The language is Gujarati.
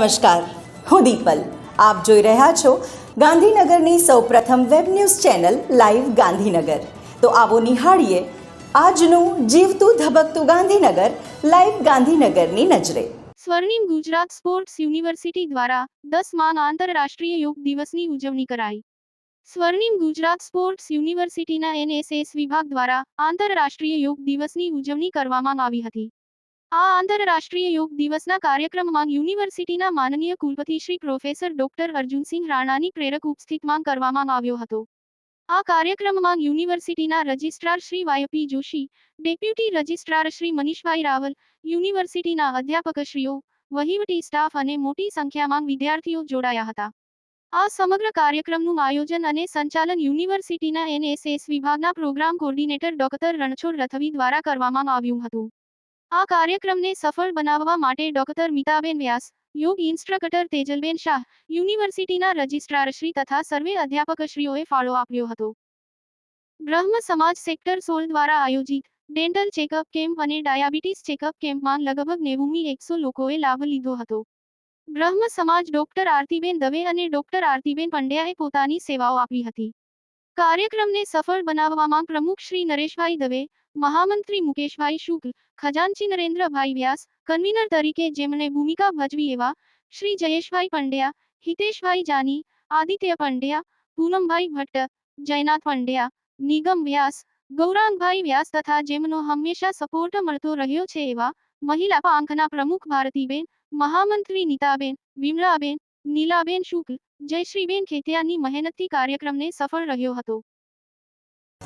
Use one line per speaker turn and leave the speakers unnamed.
નમસ્કાર, હું દીપલ. આપ જોઈ રહ્યા છો ગાંધીનગરની સૌપ્રથમ web news channel live Gandhinagar. તો આવો નિહાળીએ આજનું જીવતું ધબકતું ગાંધીનગર, લાઈવ ગાંધીનગરની નજરે.
સ્વર્ણિમ ગુજરાત સ્પોર્ટ્સ યુનિવર્સિટી દ્વારા દસમાં આંતરરાષ્ટ્રીય યોગ દિવસની ઉજવણી કરાઈ. સ્વર્ણિમ ગુજરાત સ્પોર્ટ્સ યુનિવર્સિટીના એનએસએસ વિભાગ દ્વારા આંતરરાષ્ટ્રીય યોગ દિવસની ઉજવણી કરવામાં આવી હતી. આ આંતરરાષ્ટ્રીય યોગ દિવસના કાર્યક્રમમાં યુનિવર્સિટીના માનનીય કુલપતિ શ્રી પ્રોફેસર ડોક્ટર અર્જુનસિંહ રાણાની પ્રેરક ઉપસ્થિતમાં કરવામાં આવ્યો હતો. આ કાર્યક્રમમાં યુનિવર્સિટીના registrar Shri YP Joshi, deputy registrar Shri Manishbhai Raval, યુનિવર્સિટીના અધ્યાપકશ્રીઓ, વહીવટી સ્ટાફ અને મોટી સંખ્યામાં વિદ્યાર્થીઓ જોડાયા હતા. આ સમગ્ર કાર્યક્રમનું આયોજન અને સંચાલન યુનિવર્સિટીના એનએસએસ વિભાગના program coordinator doctor Ranchhod Rathvi દ્વારા કરવામાં આવ્યું હતું. આ કાર્યક્રમને સફળ બનાવવા માટે ડોક્ટર મિતાબેન વ્યાસ, યોગ ઇન્સ્ટ્રક્ટર તેજલબેન શાહ, યુનિવર્સિટીના રજિસ્ટ્રારશ્રી તથા સર્વે અધ્યાપકશ્રીઓએ ફાળો આપ્યો હતો. બ્રહ્મ સમાજ સેક્ટર સોળ દ્વારા આયોજિત ડેન્ટલ ચેકઅપ કેમ્પ અને ડાયાબિટીસ ચેકઅપ કેમ્પમાં લગભગ નેવુમી એકસો લોકોએ લાભ લીધો હતો. બ્રહ્મ સમાજ ડોક્ટર આરતીબેન દવે અને ડોક્ટર આરતીબેન પંડ્યાએ પોતાની સેવાઓ આપી હતી. કાર્યક્રમને સફળ બનાવવામાં પ્રમુખ શ્રી નરેશભાઈ દવે મહામંત્રી મુકેશભાઈ શુક્લ, ખજાનચી નરેન્દ્રભાઈ વ્યાસ, કન્વીનર તરીકે જેમણે ભૂમિકા ભજવી એવા શ્રી જયેશભાઈ પંડ્યા, હિતેશભાઈ જાની, આદિત્ય પંડ્યા, પૂનમભાઈ ભટ્ટ, જયનાથ પંડ્યા, નિગમ વ્યાસ, ગૌરાંગભાઈ વ્યાસ તથા જેમનો હંમેશા સપોર્ટ મળતો રહ્યો છે એવા મહિલા પાંખના પ્રમુખ ભારતીબેન, મહામંત્રી નીતાબેન વિમળાબેન નીલાબેન શુક્લ, જયશ્રીબેન ખેતિયાની મહેનતથી કાર્યક્રમને સફળ રહ્યો હતો.